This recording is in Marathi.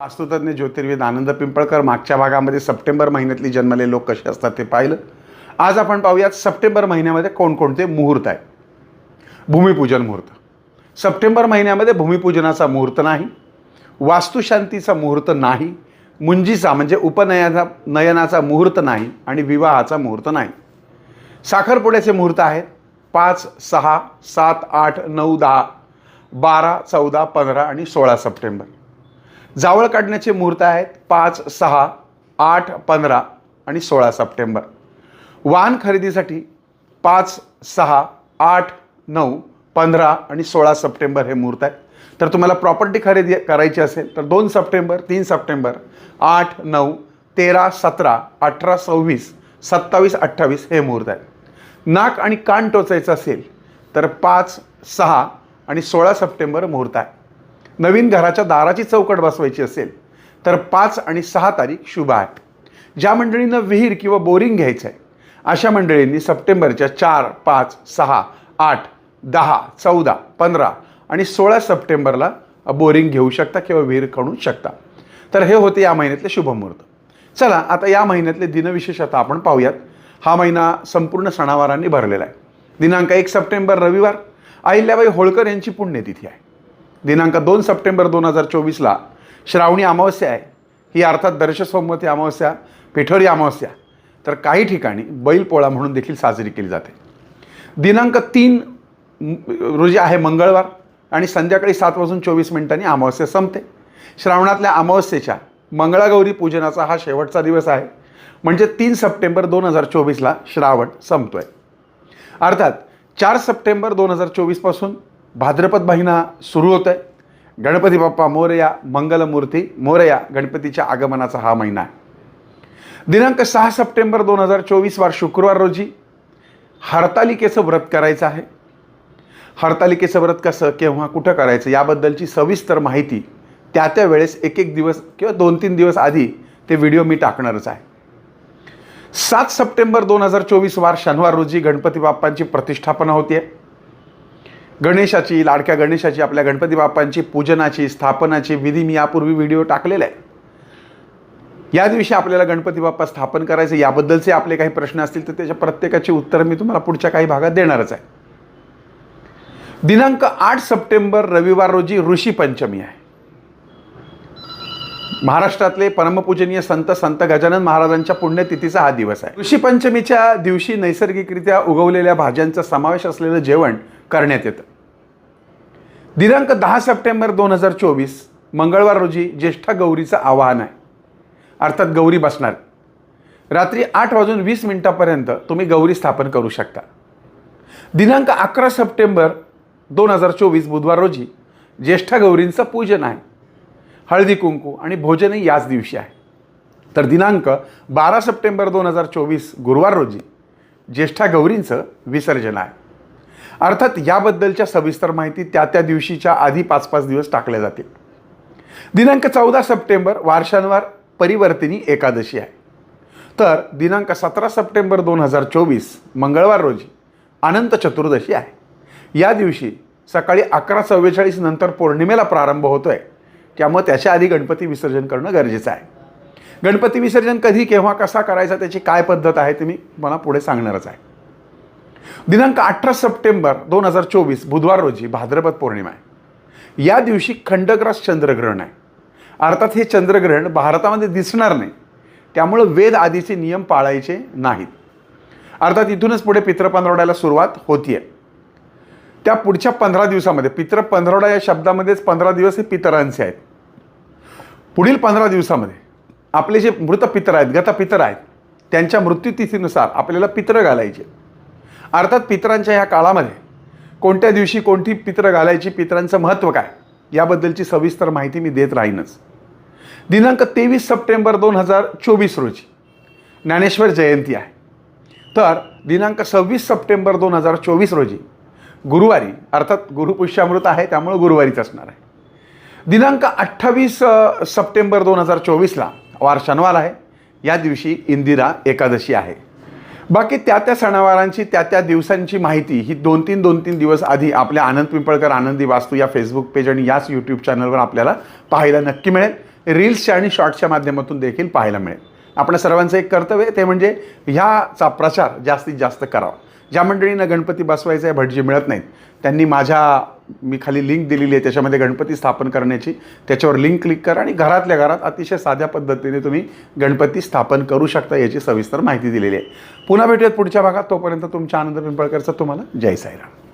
वास्तुतज्ञ ज्योतिर्विद आनंद पिंपळकर मागच्या भागामध्ये सप्टेंबर महिन्यातली जन्मले लोक कसे असतात ते पाहिलं. आज आपण पाहूयात सप्टेंबर महिन्यामध्ये कोणकोणते मुहूर्त आहे भूमिपूजन मुहूर्त. सप्टेंबर महिन्यामध्ये भूमिपूजनाचा मुहूर्त नाही. वास्तुशांतीचा मुहूर्त नाही. मुंजीचा म्हणजे उपनयनाचा नयनाचा मुहूर्त नाही आणि विवाहाचा मुहूर्त नाही. साखरपुड्याचे मुहूर्त आहेत. पाच सहा सात आठ नऊ दहा बारा चौदा पंधरा आणि सोळा सप्टेंबर. जावळ काढण्याचे मुहूर्त आहेत पाच सहा आठ पंधरा आणि सोळा सप्टेंबर. वाहन खरेदीसाठी पाच सहा आठ नऊ पंधरा आणि सोळा सप्टेंबर हे मुहूर्त आहेत. तर तुम्हाला प्रॉपर्टी खरेदी करायची असेल तर दोन सप्टेंबर तीन सप्टेंबर आठ नऊ तेरा सतरा अठरा सव्वीस सत्तावीस अठ्ठावीस हे मुहूर्त आहे नाक आणि कान टोचायचं असेल तर पाच सहा आणि सोळा सप्टेंबर मुहूर्त आहे. नवीन घराच्या दाराची चौकट बसवायची असेल तर पाच आणि सहा तारीख शुभ आहे. ज्या मंडळींना विहीर किंवा बोरिंग घ्यायचं आहे अशा मंडळींनी सप्टेंबरच्या चार पाच सहा आठ दहा चौदा पंधरा आणि सोळा सप्टेंबरला बोरिंग घेऊ शकता किंवा विहीर खणू शकता. तर हे होते या महिन्यातले शुभमुहूर्त. चला आता या महिन्यातले दिनविशेष आता आपण पाहूयात. हा महिना संपूर्ण सणावारांनी भरलेला आहे. दिनांक एक सप्टेंबर रविवार. अहिल्याबाई होळकर यांची पुण्यतिथी आहे. दिनांक दोन सप्टेंबर दोन हजार चोवीसला श्रावणी अमावस्या आहे. ही अर्थात दर्शसोमवती अमावस्या पिठोरी अमावस्या. तर काही ठिकाणी बैलपोळा म्हणून देखील साजरी केली जाते. दिनांक तीन रोजी आहे मंगळवार आणि संध्याकाळी सात वाजून चोवीस मिनिटांनी अमावस्या संपते. श्रावणातल्या अमावस्येच्या मंगळागौरी पूजनाचा हा शेवटचा दिवस आहे. म्हणजे तीन सप्टेंबर दोन हजार चोवीसला श्रावण संपतोय. अर्थात चार सप्टेंबर दोन हजार चोवीसपासून भाद्रपद महिना सुरू होत आहे गणपती बाप्पा मोरया मंगलमूर्ती मोरया गणपतीच्या आगमनाचा हा महिना आहे. दिनांक सहा सप्टेंबर दोन हजार चोवीस वार शुक्रवार रोजी हरतालिकेचं व्रत करायचं आहे. हरतालिकेचं व्रत कसं केव्हा कुठं करायचं याबद्दलची सविस्तर माहिती त्या त्या वेळेस एक एक दिवस किंवा दोन तीन दिवस आधी ते व्हिडिओ मी टाकणारच आहे. सात सप्टेंबर दोन हजार चोवीस वार शनिवार रोजी गणपती बाप्पांची प्रतिष्ठापना होते गणेशाची लाडक्या गणेशाची आपल्या गणपती बाप्पांची पूजनाची स्थापनाची विधी मी यापूर्वी व्हिडिओ टाकलेला आहे. या दिवशी आपल्याला गणपती बाप्पा स्थापन करायचं याबद्दलचे आपले काही प्रश्न असतील तर त्याच्या प्रत्येकाची उत्तरं मी तुम्हाला पुढच्या काही भागात देणारच आहे. दिनांक आठ सप्टेंबर रविवार रोजी ऋषी पंचमी आहे. महाराष्ट्रातले परमपूजनीय संत संत गजानन महाराजांच्या पुण्यतिथीचा हा दिवस आहे. ऋषी पंचमीच्या दिवशी नैसर्गिकरित्या उगवलेल्या भाज्यांचा समावेश असलेलं जेवण करण्यात येतं. दिनांक दहा सप्टेंबर दोन हजार चोवीस मंगळवार रोजी ज्येष्ठा गौरीचं आवाहन आहे. अर्थात गौरी बसणार. रात्री आठ वाजून वीस मिनिटापर्यंत तुम्ही गौरी स्थापन करू शकता. दिनांक अकरा सप्टेंबर दोन हजार चोवीस बुधवार रोजी ज्येष्ठा गौरींचं पूजन आहे. हळदी कुंकू आणि भोजनही याच दिवशी आहे. तर दिनांक बारा सप्टेंबर दोन हजार चोवीस गुरुवार रोजी ज्येष्ठा गौरींचं विसर्जन आहे. अर्थात याबद्दलच्या सविस्तर माहिती त्या त्या दिवशीच्या आधी पाच पाच दिवस टाकल्या जातील. दिनांक चौदा सप्टेंबर वार शनिवार परिवर्तिनी एकादशी आहे. तर दिनांक सतरा सप्टेंबर दोन हजार चोवीस मंगळवार रोजी अनंत चतुर्दशी आहे. या दिवशी सकाळी अकरा चव्वेचाळीस नंतर पौर्णिमेला प्रारंभ होतोय. त्यामुळे त्याच्या आधी गणपती विसर्जन करणं गरजेचं आहे. गणपती विसर्जन कधी केव्हा कसा करायचा त्याची काय पद्धत आहे ते मी मला पुढे सांगणारच आहे. दिनांक अठरा सप्टेंबर दोन हजार चोवीस बुधवार रोजी भाद्रपद पौर्णिमा आहे. या दिवशी खंडग्रास चंद्रग्रहण आहे. अर्थात हे चंद्रग्रहण भारतामध्ये दिसणार नाही. त्यामुळं वेद आदीचे नियम पाळायचे नाहीत. अर्थात इथूनच पुढे पित्र पंधरवड्याला सुरुवात होतीये. त्या पुढच्या पंधरा दिवसामध्ये पित्र पंधरवडा या शब्दामध्येच पंधरा दिवस हे पितरांचे आहेत. पुढील पंधरा दिवसामध्ये आपले जे मृत पितर आहेत गतपितर आहेत त्यांच्या मृत्यूतिथीनुसार आपल्याला पित्र घालायचे. अर्थात पितरांच्या ह्या काळामध्ये कोणत्या दिवशी कोणती पित्र घालायची पितरांचं महत्त्व काय याबद्दलची सविस्तर माहिती मी देत राहीनच. दिनांक तेवीस सप्टेंबर दोन हजार चोवीस रोजी ज्ञानेश्वर जयंती आहे. तर दिनांक सव्वीस सप्टेंबर दोन हजार चोवीस रोजी गुरुवारी अर्थात गुरुपुष्यामृत आहे त्यामुळे गुरुवारीच असणार आहे. दिनांक अठ्ठावीस सप्टेंबर दोन हजार चोवीसला वार शनिवार आहे. या दिवशी इंदिरा एकादशी आहे. बाकी त्या त्या सणावारांची त्या त्या दिवसांची माहिती ही दोन तीन दोन तीन दिवस आधी आपल्या आनंद पिंपळकर आनंदी वास्तू या फेसबुक पेज आणि याच यूट्यूब चॅनलवर आपल्याला पाहायला नक्की मिळेल. रील्सच्या आणि शॉर्ट्सच्या माध्यमातून देखील पाहायला मिळेल. आपल्या सर्वांचं एक कर्तव्य ते म्हणजे ह्याचा प्रचार जास्तीत जास्त करावा. ज्या मंडळींना गणपती बसवायचे आहे भटजी मिळत नाहीत त्यांनी माझ्या मी खाली लिंक दिलेली आहे त्याच्यामध्ये गणपती स्थापन करण्याची. त्याच्यावर लिंक क्लिक करा आणि घरातल्या घरात अतिशय साध्या पद्धतीने तुम्ही गणपती स्थापन करू शकता याची सविस्तर माहिती दिलेली आहे. पुन्हा भेटूयात पुढच्या भागात. तोपर्यंत तुमच्या आनंद पिंपळकरचा तुम्हाला जय साईराम.